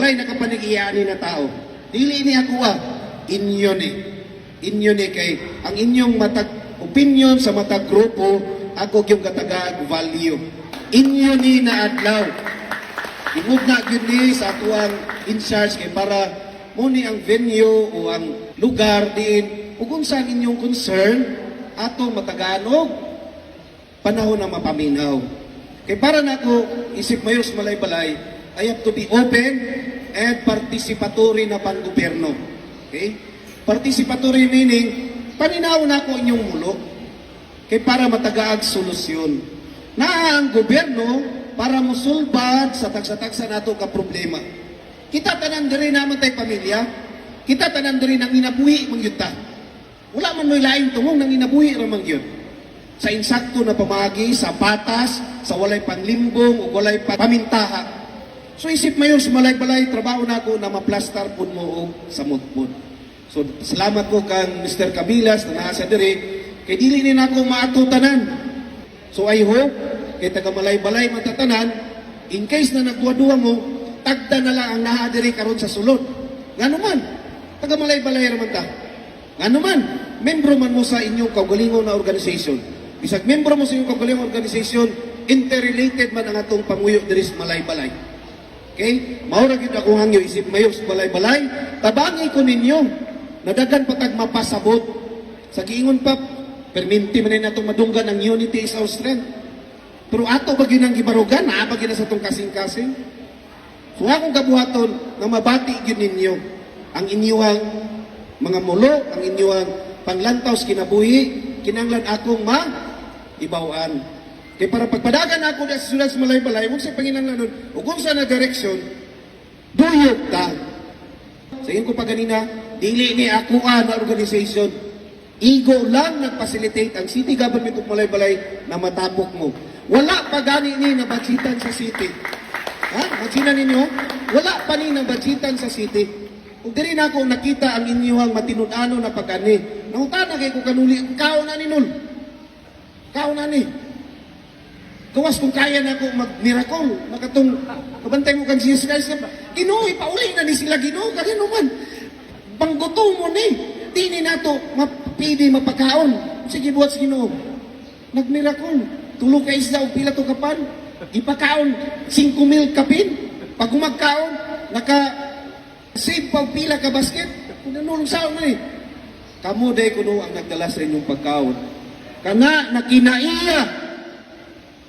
walay nakapanigiyani na tao. Dili ni ako ah, inyo ni. Inyo ni kay ang inyong matag opinion sa matag grupo ako yung katagag value. Inyo ni na adlaw. Imog na gyud ni sa ato ang in charge kay para mo ni ang venue o ang lugar diin ug unsa inyong concern ato mataganog panahon na mapaminaw. Kay para nako isip mayo sa malay-balay, I have to be open and participatory na pang-gobyerno. Okay? Participatory meaning, paninaw na ako inyong mulo. Kay para matagaag solusyon. Na ang gobyerno para musulbad sa tagsa-tagsa nato ka problema. Kita tanan diri naman tay pamilya. Kita tanan diri nang inabuhi man gyud ta. Wala man mo'y laing tungong nang inabuhi ra man sa insakto na pamagi, sa patas, sa walay panglimbong o walay pa- pamintaha. So isip mayo sa malay-balay, trabaho na ako na maplastar po mo og samot po. So salamat ko kang Mr. Cabilas na nasa diri, kay dili ni nako maatutanan. So I hope, kay taga malay-balay matatanan, in case na nagduwa-duwa mo, tagda na lang ang naha diri karon sa sulod. Nga naman, taga malay-balay raman ta. Nga naman, membro man mo sa inyong kaugalingon na organization. Bisag membro mo sa inyong kaugalingon organization, interrelated man ang atong panguyo diri sa malay-balay. Okay? Maura gyud ako hangyo isip mayo sa balay-balay, tabangi ko ninyo na daghan patag mapasabot. Sa giingon pa, perminti man na itong madunggan ang unity is our strength. Pero ato ba gyud ang gibarugan, naa ba gyud na sa itong kasing-kasing? So akong kabuhaton na mabati gyud ninyo ang inyong mga mulo, ang inyong panglantaw sa kinabuhi, kinanglan akong ma ibawaan. Kay para pagpadagan ako sulat sa malay-balay, huwag sa nun, o kung sa na direksyon, duyog ta. Sa ko pa ganina, dili ni ako na organization. Igo lang nag-facilitate ang city government of Malay-Balay na matapok mo. Wala pa gani ni na budgetan sa city. Ha? Magsina ninyo? Wala pa ni na budgetan sa city. Kung diri na ako nakita ang inyong matinud-ano na pagani, nangutana kay ko kanuli, kao na ni nul. Kao na ni. Gawas kung kaya na ako mag-miracle, makatong kabantay mo kang Jesus Christ, Ginoo, ipauli na ni sila Ginoo, kanino man. Pangguto mo ni, di ni nato mapili mapakaon. Sige, buhat sa Ginoo. Nag-miracle. Tulog ka isla o pila to kapan. Ipakaon, 5 mil kapin. Pag umagkaon, naka save pag pila ka basket. Kung nanulong na eh. Kamu day kuno ang nagdala sa inyong pagkaon. Kana nakinaiya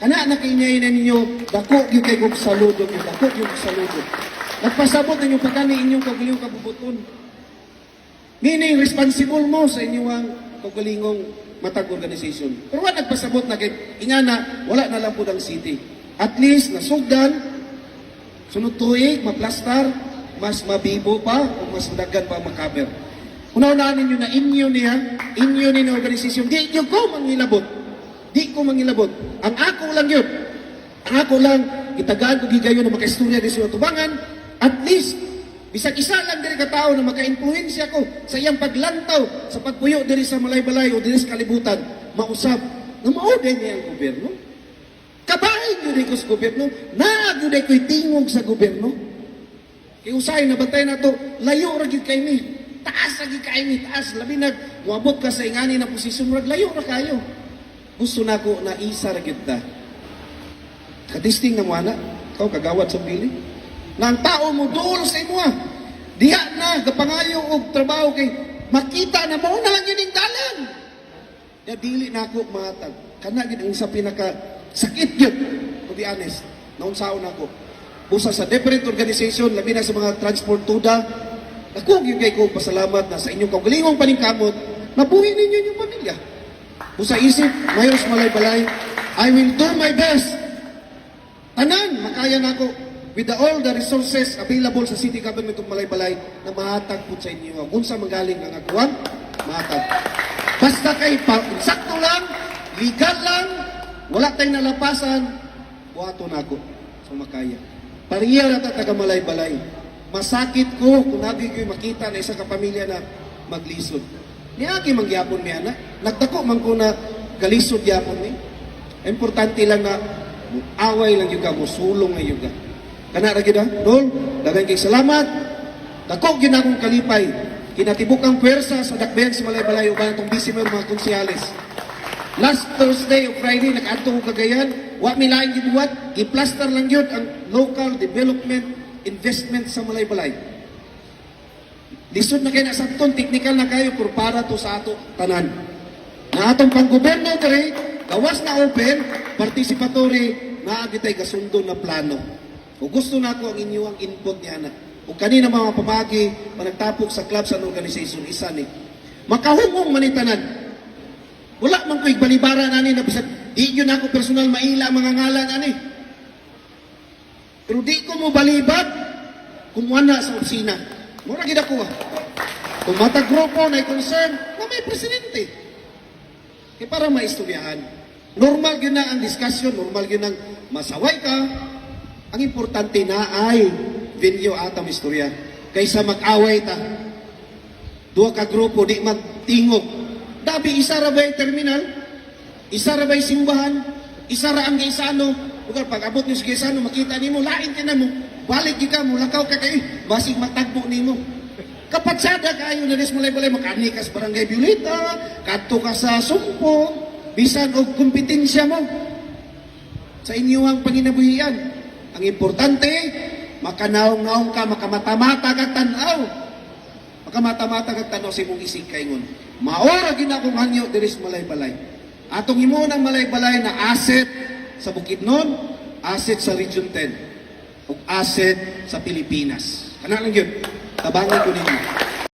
Kana na kinyay na ninyo, dako yung kay kong saludo yung dako yung saludo. Nagpasabot na yung pagkani inyong kaguliyong kabubuton. Meaning, responsible mo sa inyong kagalingong matag organization. Pero wala nagpasabot na kay ingana, wala na lang po ang city. At least, nasugdan, sunod tuig, maplastar, mas mabibo pa, o mas dagan pa makaber. Una-unahan ninyo na inyo niya, inyo ni na organisasyon, di nyo ko mangilabot. Di ko mangilabot. Ang ako lang yun. Ang ako lang, itagaan ko gigayon na makaistorya di sa tubangan, at least, bisag isa lang diri ka tao na maka-influensya ko sa iyang paglantaw, sa pagpuyo diri sa malay-balay o diri sa kalibutan, mausap na maoday niya ang gobyerno. Kabahin yun ko sa gobyerno, naag yun ko'y tingog sa gobyerno. Kaya usahay na bantay na to, layo ra gyud kay mi. Taas ra gyud kay mi, taas labi nag ka sa ingani na posisyon layo ra kayo. Gusto na ko na isa ra gyud ta. Kadisting na mo ana, kau kagawad sa pili. Na ang tao mo duol sa imo. Diha na gapangayo og trabaho kay makita na mo na ang ining dalan. Ya dili na ako matag. Kana gid ang sa pinaka sakit gyud. To be honest, naunsaon ako busa sa different organization, labi na sa mga transport tuda. Ako, yung kay ko pasalamat na sa inyong kaugalingong paningkamot, nabuhi ninyo yung pamilya. Busa isip, mayos malay-balay, I will do my best. Tanan, makaya na ako with the, all the resources available sa city government of Malay-Balay na mahatag po sa inyo. Kung sa magaling ang akuan, mahatag. Basta kay sakto lang, legal lang, wala tayong nalapasan, buhato na ako sa makaya. Pariya na ta taga malay-balay. Masakit ko kung nagi ko'y makita na isa ka pamilya na maglisod. Niagi mangyapon mi ana. Nagdako man ko na galisod yapon mi. Importante lang na away lang yung ka, musulong na yung ka. Kana ra gyud ha. Dol, daghang kay salamat. Dako gyud akong kalipay. Kinatibukang pwersa sa dakbayan sa Balay-Balay uban atong busy mo mga konsyales. Last Thursday o Friday, nag-adto ko kagayan, wa mi laing gibuhat, giplaster lang yun ang local development investment sa Malay-Balay. Lisod na kayo na sa ton, technical na kayo, pero para to sa ato tanan. Na atong panggoberno dere, gawas na open, participatory, na agitay kasundo na plano. Kung gusto na ako ang inyong input niya na, kung kanina mga pamagi, managtapok sa clubs and organization, isa ni, makahumong manitanan, wala man ko'y balibara na ni, na bisag, di yun ako personal maila ang mga ngalan ani. Pero di ko mo balibag, kumuha sa opisina. Mura gid ako. Kung matag grupo na concern, na may presidente. Kaya para maistoryahan. Normal yun na ang discussion, normal yun ang masaway ka. Ang importante na ay venue atang istorya. Kaysa mag-away ta. Duha ka grupo, di magtingog. Dabi, isa ra ba terminal? Isa ra ba simbahan? Isa ra ang gaisano? Lugar, pag abot niyo sa gaisano, makita nimo lain na mo. Balik ka mo, lakaw ka kayo, basig matagbo nimo. Kapatsada kayo na des mulay-mulay, makani ka sa barangay Violeta, kadto ka sa sumpo, bisan og kompetensya mo sa inyong panginabuhian. Ang importante, makanaong-naong ka, makamatama-mata ka tanaw. Makamatama-mata ka tanaw sa imong isig kaingon. Maora gina akong hangyo diri sa Malay-Balay. Atong imo ng Malay-Balay na asset sa Bukidnon, asset sa Region 10, ug asset sa Pilipinas. Kana lang yun. Tabangan ko ninyo.